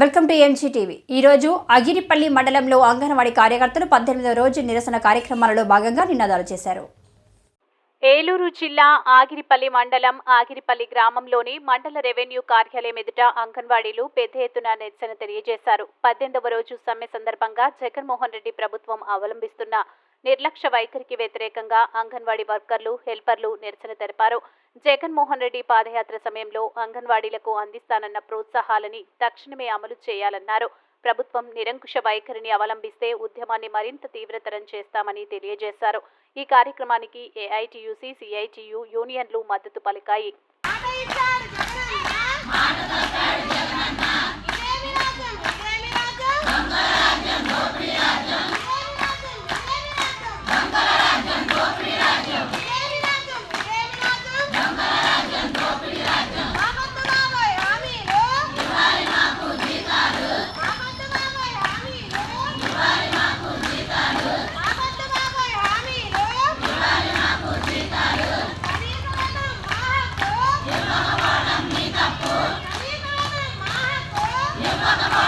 Welcome to ఎన్జీటీవీ. ఈరోజు అగిరిపల్లి మండలంలో అంగన్వాడీ కార్యకర్తలు పద్దెనిమిదవ రోజు నిరసన కార్యక్రమాలలో భాగంగా నినాదాలు చేశారు. ఏలూరు జిల్లా ఆగిరిపల్లి మండలం ఆగిరిపల్లి గ్రామంలోని మండల రెవెన్యూ కార్యాలయం ఎదుట అంగన్వాడీలు పెద్ద ఎత్తున నిరసన తెలియజేశారు. పద్దెనిమిదవ రోజు సమ్మె సందర్భంగా జగన్మోహన్ రెడ్డి ప్రభుత్వం అవలంబిస్తున్న నిర్లక్ష్య వైఖరికి వ్యతిరేకంగా అంగన్వాడీ వర్కర్లు హెల్పర్లు నిరసన తెలిపారు. జగన్మోహన్ రెడ్డి పాదయాత్ర సమయంలో అంగన్వాడీలకు అందిస్తానన్న ప్రోత్సాహాలని తక్షణమే అమలు చేయాలన్నారు. ప్రభుత్వం నిరంకుశ వైఖరిని అవలంబిస్తే ఉద్యమాన్ని మరింత తీవ్రతరం చేస్తామని తెలియజేశారు. ఈ కార్యక్రమానికి ఏఐటియుసి సిఐటియు యూనియన్లు మద్దతు పలికాయి. Ha ha ha!